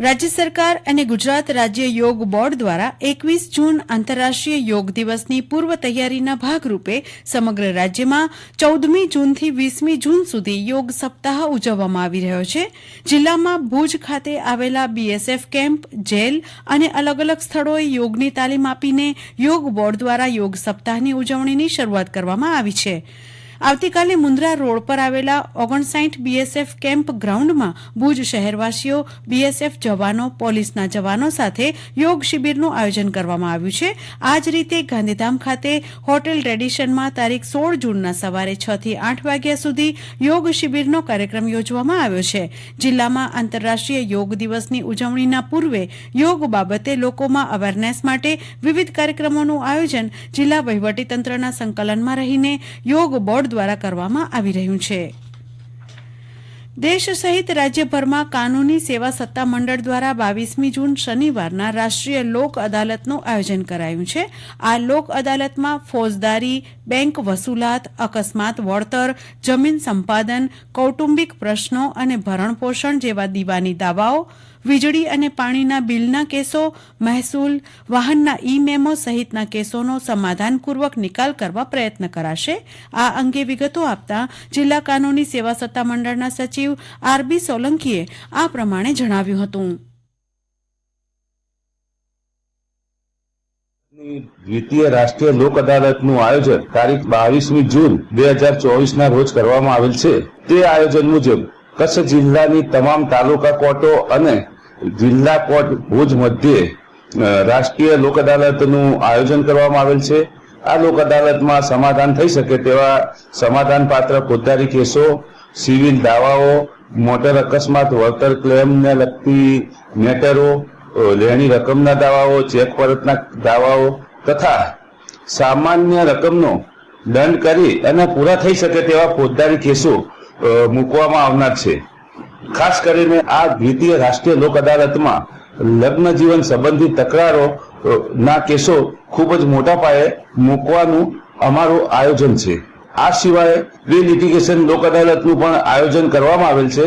રાજ્ય સરકાર અને ગુજરાત રાજ્ય યોગ બોર્ડ દ્વારા એકવીસ જૂન આંતરરાષ્ટ્રીય યોગ દિવસની પૂર્વ તૈયારીના ભાગરૂપે સમગ્ર રાજ્યમાં ચૌદમી જૂનથી વીસમી જૂન સુધી યોગ સપ્તાહ ઉજવવામાં આવી રહ્યો છે. જિલ્લામાં ભુજ ખાતે આવેલા બીએસએફ કેમ્પ, જેલ અને અલગ અલગ સ્થળોએ યોગની તાલીમ આપીને યોગ બોર્ડ દ્વારા યોગ સપ્તાહની ઉજવણીની શરૂઆત કરવામાં આવી છે. આવતીકાલે મુન્દ્રા રોડ પર આવેલા ઓગણસાઠ બીએસએફ કેમ્પ ગ્રાઉન્ડમાં ભુજ શહેરવાસીઓ બીએસએફ જવાનો, પોલીસના જવાનો સાથે યોગ શિબિરનું આયોજન કરવામાં આવ્યું છે. આ જ રીતે ગાંધીધામ ખાતે હોટેલ ટ્રેડિશનમાં તારીખ સોળ જૂનના સવારે છ થી આઠ વાગ્યા સુધી યોગ શિબિરનો કાર્યક્રમ યોજવામાં આવ્યો છે. જિલ્લામાં આંતરરાષ્ટ્રીય યોગ દિવસની ઉજવણીના પૂર્વે યોગ બાબતે લોકોમાં અવેરનેસ માટે વિવિધ કાર્યક્રમોનું આયોજન જિલ્લા વહીવટીતંત્રના સંકલનમાં રહીને યોગ બોર્ડ દ્વારા કરવામાં આવી રહ્યું છે. દેશ સહિત રાજ્યભરમાં કાનૂની સેવા સત્તા મંડળ દ્વારા બાવીસમી જૂન શનિવારના રાષ્ટ્રીય લોક અદાલતનું આયોજન કરાયું છે. આ લોક અદાલતમાં ફોજદારી, બેંક વસૂલાત, અકસ્માત, વળતર, જમીન સંપાદન, કૌટુંબિક પ્રશ્નો અને ભરણપોષણ જેવા દીવાની દાવાઓ વીજળી અને પાણીના બિલના કેસો, મહેસૂલ વાહનના ઈ મેમો સહિતના કેસોનો સમાધાનપૂર્વક નિકાલ કરવા પ્રયત્ન કરાશે. આ અંગે વિગતો આપતા જિલ્લા કાનૂની સેવા સત્તા મંડળના સચિવ આરબી સોલંકીએ આ પ્રમાણે જણાવ્યું હતું. દ્વિતીય રાષ્ટ્રીય લોક અદાલતનું આયોજન તારીખ બાવીસમી જૂન બે હજાર ચોવીસના રોજ કરવામાં આવેલ છે. તે આયોજન મુજબ કચ્છ જિલ્લાની તમામ તાલુકા કોર્ટો અને જિલ્લા કોર્ટ ભુજ મધ્યે રાષ્ટ્રીય લોક અદાલતનું આયોજન કરવામાં આવેલ છે. આ લોક અદાલતમાં સમાધાન થઈ શકે તેવા સમાધાન પાત્ર ફોજદારી કેસો, સિવિલ દાવાઓ, મોટર અકસ્માત, વળતર ક્લેમને લગતી મેટરો લેણી રકમના દાવાઓ, ચેક પરતના દાવાઓ તથા સામાન્ય રકમનો દંડ કરી અને પૂરા થઈ શકે તેવા ફોજદારી કેસો મૂકવામાં આવનાર છે. ખાસ કરીને આ દ્વિતીય રાષ્ટ્રીય લોક અદાલતમાં લગ્ન જીવન સંબંધિત તકરારો ના કેસો ખૂબ જ મોટા પાયે મૂકવાનું અમારું આયોજન છે. આ સિવાય પ્રી લિટિગેશન લોક અદાલતનું પણ આયોજન કરવામાં આવેલ છે.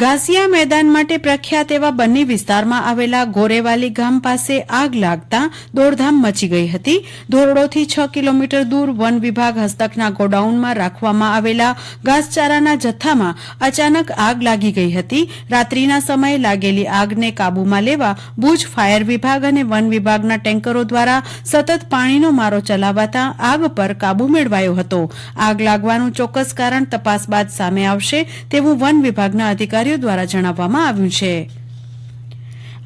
ઘાસિયા મેદાન માટે પ્રખ્યાત એવા બન્ની વિસ્તારમાં આવેલા ગોરેવાલી ગામ પાસે આગ લાગતા દોડધામ મચી ગઈ હતી. ધોરડોથી છ કિલોમીટર દૂર વન વિભાગ હસ્તકના ગોડાઉનમાં રાખવામાં આવેલા ઘાસચારાના જથ્થામાં અચાનક આગ લાગી ગઈ હતી. રાત્રિના સમયે લાગેલી આગને કાબૂમાં લેવા ભુજ ફાયર વિભાગ અને વન વિભાગના ટેન્કરો દ્વારા સતત પાણીનો મારો ચલાવાતા આગ પર કાબુ મેળવાયો હતો. આગ લાગવાનું ચોક્કસ કારણ તપાસ બાદ સામે આવશે તેવું વન વિભાગના અધિકારીઓ દ્વારા જણાવવામાં આવ્યું છે.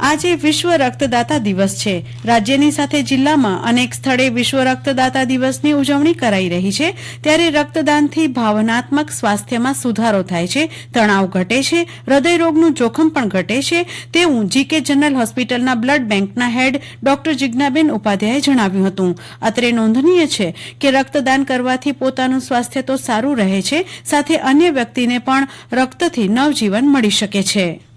આજે વિશ્વ રક્તદાતા દિવસ છે. રાજ્યની સાથે જિલ્લામાં અનેક સ્થળે વિશ્વ રક્તદાતા દિવસની ઉજવણી કરાઈ રહી છે. ત્યારે રક્તદાનથી ભાવનાત્મક સ્વાસ્થ્યમાં સુધારો થાય છે. તણાવ ઘટે છે. હૃદયરોગનું જોખમ પણ ઘટે છે. તેવું જીકે જનરલ હોસ્પિટલના બ્લડ બેંકના હેડ ડોક્ટર જિજ્ઞાબેન ઉપાધ્યાયે જણાવ્યું હતું. અત્રે નોંધનીય છે કે રક્તદાન કરવાથી પોતાનું સ્વાસ્થ્ય તો સારું રહે છે. સાથે અન્ય વ્યક્તિને પણ રક્તથી નવજીવન મળી શકે છે.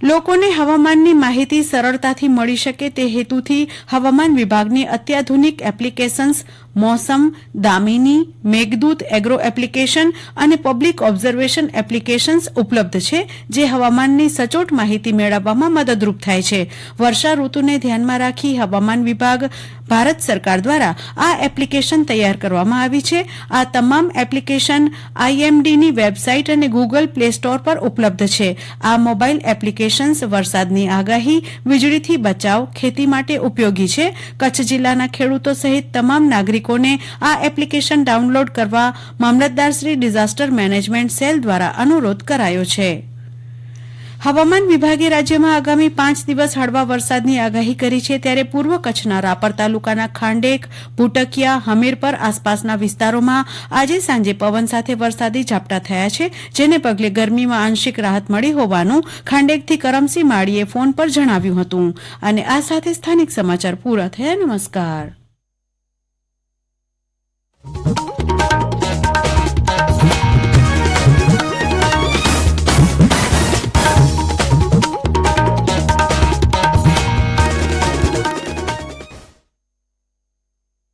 લોકોને હવામાનની માહિતી સરળતાથી મળી શકે તે હેતુથી હવામાન વિભાગની અત્યાધુનિક applications Mausam, Damini, Meghdoot agro application અને પબ્લિક ઓબ્ઝર્વેશન એપ્લિકેશન્સ ઉપલબ્ધ છે, જે હવામાનની સચોટ માહિતી મેળવવામાં મદદરૂપ થાય છે. વર્ષા ઋતુને ધ્યાનમાં રાખી હવામાન વિભાગ, ભારત સરકાર દ્વારા આ એપ્લિકેશન તૈયાર કરવામાં આવી છે. આ તમામ એપ્લિકેશન આઈએમડીની વેબસાઇટ અને ગૂગલ પ્લે સ્ટોર પર ઉપલબ્ધ છે. આ મોબાઈલ એપ્લિકેશન્સ વરસાદની આગાહી, વીજળીથી બચાવ ખેતી માટે ઉપયોગી છે. કચ્છ જિલ્લાના ખેડૂતો સહિત તમામ નાગરિકોને આ એપ્લિકેશન ડાઉનલોડ કરવા મામલતદાર શ્રી ડિઝાસ્ટર મેનેજમેન્ટ સેલ દ્વારા અનુરોધ કરાયો છે. હવામાન વિભાગે રાજ્યમાં આગામી પાંચ દિવસ હળવા વરસાદની આગાહી કરી છે ત્યારે પૂર્વ કચ્છના રાપર તાલુકાના ખાંડેક, ભૂટકિયા હમીરપર આસપાસના વિસ્તારોમાં આજે સાંજે પવન સાથે વરસાદી ઝાપટા થયા છે, જેને પગલે ગરમીમાં આંશિક રાહત મળી હોવાનું ખાંડેકથી કરમસી માળીએ ફોન પર જણાવ્યું હતું. અને આ સાથે સ્થાનિક સમાચાર પૂરા થયા. નમસ્કાર.